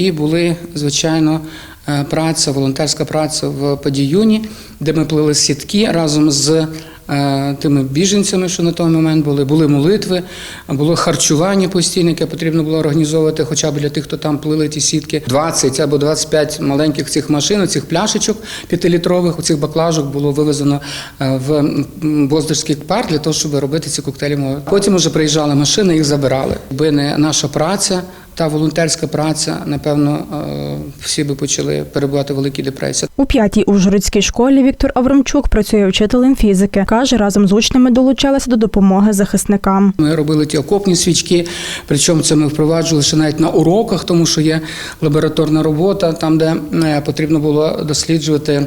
І були, звичайно, е, праця, волонтерська праця в Падіюні, де ми плели сітки разом з е, тими біженцями, що на той момент були. Були молитви, було харчування постійне, яке потрібно було організовувати, хоча б для тих, хто там плели ті сітки. 20 або 25 маленьких цих машин, цих пляшечок п'ятилітрових, цих баклажок було вивезено е, в Боздорський парк для того, щоб робити ці коктейлі. Потім вже приїжджали машини, їх забирали. Якби не наша праця. Та волонтерська праця, напевно, е, всі би почали перебувати в великій депресії. У п'ятій Ужгородській школі Віктор Аврамчук працює вчителем фізики. Каже, разом з учнями долучалися до допомоги захисникам. Ми робили ті окопні свічки, причому це ми впроваджували ще навіть на уроках, тому що є лабораторна робота, там де е, потрібно було досліджувати.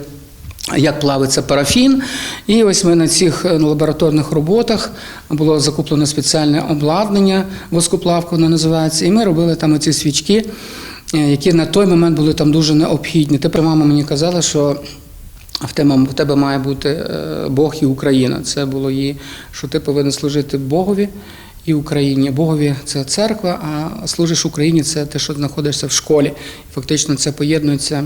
Як плавиться парафін, і ось ми на цих е, лабораторних роботах було закуплено спеціальне обладнання, воскоплавка воно називається, і ми робили там ці свічки, е, які на той момент були там дуже необхідні. Тепер мама мені казала, що в тебе, в тебе має бути е, Бог і Україна. Це було її, що ти повинен служити Богові і Україні. Богові це церква, а служиш Україні це те, що знаходишся в школі. Фактично це поєднується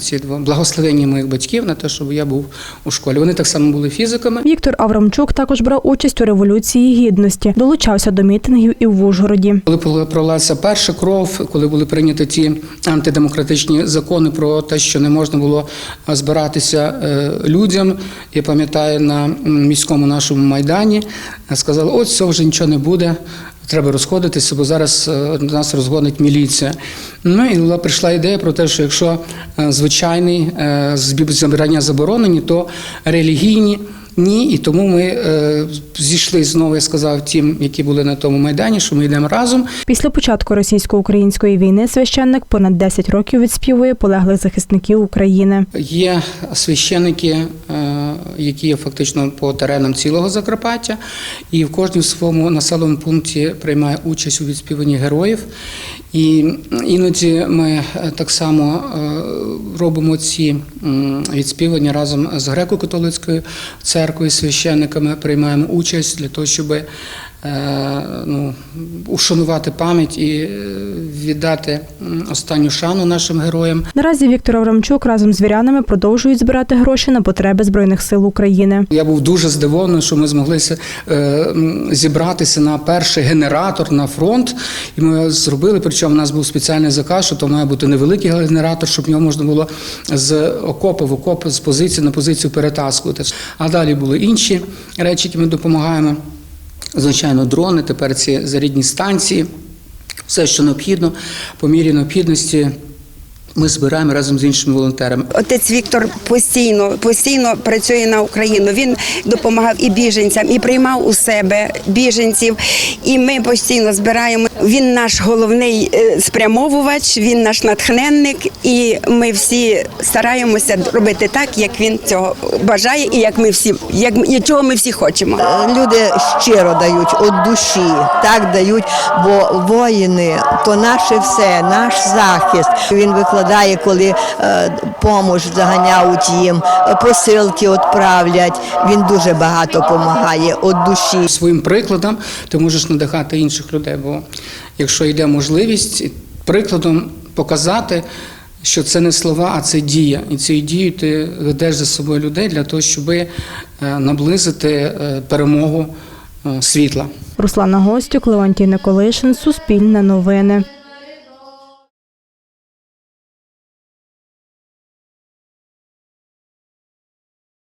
ці два благословення моїх батьків на те, щоб я був у школі. Вони так само були фізиками. Віктор Аврамчук також брав участь у революції гідності, долучався до мітингів і в Ужгороді. Коли пролилася перша кров, коли були прийняті ті антидемократичні закони про те, що не можна було збиратися е, людям, я пам'ятаю на міському нашому майдані, сказали, ось цього вже нічого не буде. Треба розходитися, бо зараз е, нас розгонить міліція. Ну і була прийшла ідея про те, що якщо е, звичайний е, забирання заборонені, то релігійні ні. І тому ми зійшли знову, я сказав, тим, які були на тому майдані, що ми йдемо разом. Після початку російсько-української війни священник понад 10 років відспівує полеглих захисників України. Є священики, е, які є фактично по теренам цілого Закарпаття, і в кожній своєму населеному пункті приймає участь у відспіванні героїв. І іноді ми е, так само е, робимо ці відспівання разом з греко-католицькою церквою, священниками приймаємо участь для того, щоб ну, ушанувати пам'ять і е, віддати останню шану нашим героям. Наразі Віктор Аврамчук разом з вірянами продовжують збирати гроші на потреби збройних сил України. Я був дуже здивований, що ми змогли е, зібратися на перший генератор на фронт, і ми зробили. Причому у нас був спеціальний заказ, що то має бути невеликий генератор, щоб його можна було з окопу в окоп, з позиції на позицію перетаскувати. А далі були інші речі, які ми допомагаємо. Звичайно, дрони, тепер ці зарядні станції, все, що необхідно, по мірі необхідності. Ми збираємо разом з іншими волонтерами. Отець Віктор постійно постійно працює на Україну. Він допомагав і біженцям, і приймав у себе біженців. І ми постійно збираємо. Він наш головний е, спрямовувач, він наш натхненник, і ми всі стараємося робити так, як він цього бажає, і як ми всі, як і чого ми всі хочемо. Люди щиро дають від душі, так дають, бо воїни то наше все, наш захист. Він викладає, коли е, помощ заганяють їм, е, посилки відправлять. Він дуже багато допомагає від душі. своїм прикладом ти можеш надихати інших людей. Бо якщо йде можливість прикладом показати, що це не слова, а це дія. І цією дією ти ведеш за собою людей для того, щоб наблизити е, перемогу е, світла. Руслана Гостюк, Леонтій Николишин, Суспільне новини.